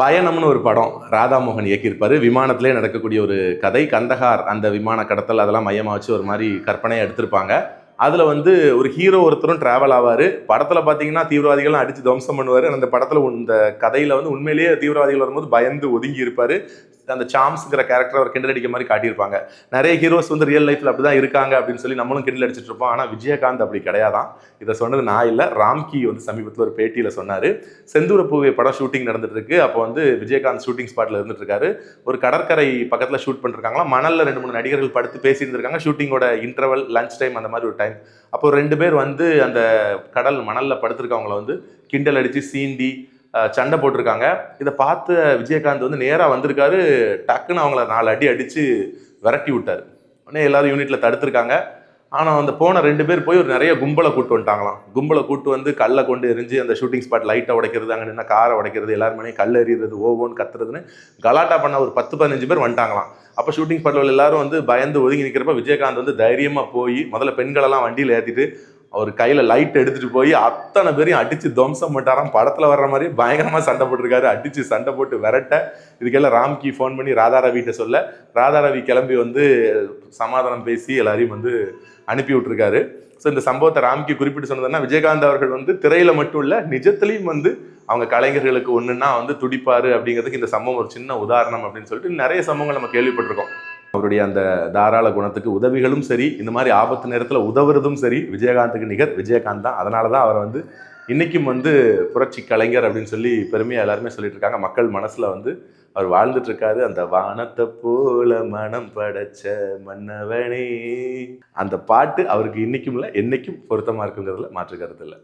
பயணம்னு ஒரு படம் ராதாமோகன் இயக்கியிருப்பாரு. விமானத்திலே நடக்கக்கூடிய ஒரு கதை கந்தகார் அந்த விமான கடத்தல் அதெல்லாம் மையமாக வச்சு ஒரு மாதிரி கற்பனையை எடுத்திருப்பாங்க. அதில் வந்து ஒரு ஹீரோ ஒருத்தரும் டிராவல் ஆவார். படத்தில் பார்த்தீங்கன்னா தீவிரவாதிகள்லாம் அடித்து துவம்சம் பண்ணுவார். அந்த படத்தில் இந்த கதையில் வந்து உண்மையிலேயே தீவிரவாதிகள் வரும்போது பயந்து ஒதுங்கி இருப்பார். அந்த சாம்ஸ்ங்கிற கேரக்டர் அவர் கிண்டல் அடிக்க மாதிரி காட்டியிருப்பாங்க. நிறைய ஹீரோஸ் வந்து ரியல் லைஃப்பில் அப்படி தான் இருக்காங்க அப்படின்னு சொல்லி நம்மளும் கிண்டல் அடிச்சிட்டு இருப்போம். ஆனால் விஜயகாந்த் அப்படி கிடையாதான். இதை சொன்னது நான் இல்லை. ராம்கி வந்து சமீபத்தில் ஒரு பேட்டியில் சொன்னார். செந்தூர பூவே படம் ஷூட்டிங் நடந்துட்டு இருக்கு. அப்போ வந்து விஜயகாந்த் ஷூட்டிங் ஸ்பாட்டில் இருந்துட்டு இருக்காரு. ஒரு கடற்கரை பக்கத்தில் ஷூட் பண்ணிருக்காங்களா? மணலில் ரெண்டு மூணு நடிகர்கள் படுத்து பேசியிருந்திருக்காங்க. ஷூட்டிங்கோட இன்டர்வல் லஞ்ச் டைம் அந்த மாதிரி ஒரு டைம் அப்போ ரெண்டு பேர் வந்து அந்த கடல் மணலில் படுத்திருக்கவங்கள வந்து கிண்டல் அடித்து சீண்டி சண்டை போட்டிருக்காங்க. இதை பார்த்து விஜயகாந்த் வந்து நேராக வந்திருக்காரு. டக்குன்னு அவங்கள நாலு அடி அடித்து விரட்டி விட்டார். உடனே எல்லாரும் யூனிட்டில் தடுத்திருக்காங்க. ஆனால் அந்த போன ரெண்டு பேர் போய் ஒரு நிறைய கும்பலை கூட்டு வந்துட்டாங்களாம். கும்பலை கூட்டு வந்து கல்லை கொண்டு எரிஞ்சு அந்த ஷூட்டிங் ஸ்பாட் லைட்டை உடைக்கிறது அங்கே நின்று காரை உடைக்கிறது எல்லாருமே கல் எறிகிறது ஓவோன்னு கத்துறதுன்னு கலாட்டா பண்ண ஒரு பத்து பதினஞ்சு பேர் வந்துட்டாங்களாம். அப்போ ஷூட்டிங் ஸ்பாட்டில் உள்ள எல்லாரும் வந்து பயந்து ஒதுங்கி நிற்கிறப்ப விஜயகாந்த் வந்து தைரியமாக போய் முதல்ல பெண்களெல்லாம் வண்டியில் ஏற்றிட்டு அவர் கையில் லைட் எடுத்துட்டு போய் அத்தனை பேரையும் அடித்து துவம்சம் பண்ணிட்டாராம். படத்தில் வர்ற மாதிரி பயங்கரமாக சண்டை போட்டிருக்காரு. அடித்து சண்டை போட்டு விரட்ட. இதுக்கெல்லாம் ராம்கி ஃபோன் பண்ணி ராதாரவிட்ட சொல்ல. ராதாரவி கிளம்பி வந்து சமாதானம் பேசி எல்லாரையும் வந்து அனுப்பி விட்டுருக்காரு. ஸோ இந்த சம்பவத்தை ராம்கி குறிப்பிட்டு சொன்னதுன்னா விஜயகாந்த் அவர்கள் வந்து திரையில மட்டும் இல்லை நிஜத்துலேயும் வந்து அவங்க கலைஞர்களுக்கு ஒன்றுன்னா வந்து துடிப்பாரு அப்படிங்கிறதுக்கு இந்த சம்பவம் ஒரு சின்ன உதாரணம் அப்படின்னு சொல்லிட்டு நிறைய சம்பவங்கள் நம்ம கேள்விப்பட்டிருக்கோம். அவருடைய அந்த தாராள குணத்துக்கு உதவிகளும் சரி இந்த மாதிரி ஆபத்து நேரத்தில் உதவுறதும் சரி விஜயகாந்துக்கு நிகர் விஜயகாந்த் தான். அதனால தான் அவரை வந்து இன்றைக்கும் வந்து புரட்சி கலைஞர் அப்படின்னு சொல்லி பெருமையாக எல்லாருமே சொல்லிட்டு இருக்காங்க. மக்கள் மனசில் வந்து அவர் வாழ்ந்துட்டு இருக்காரு. அந்த வானத்தை போல மனம் படைச்ச மன்னவனே. அந்த பாட்டு அவருக்கு இன்னைக்கும் இல்லை என்னைக்கும் பொருத்தமாக இருக்குங்கிறதுல மாற்று கருத்து இல்லை.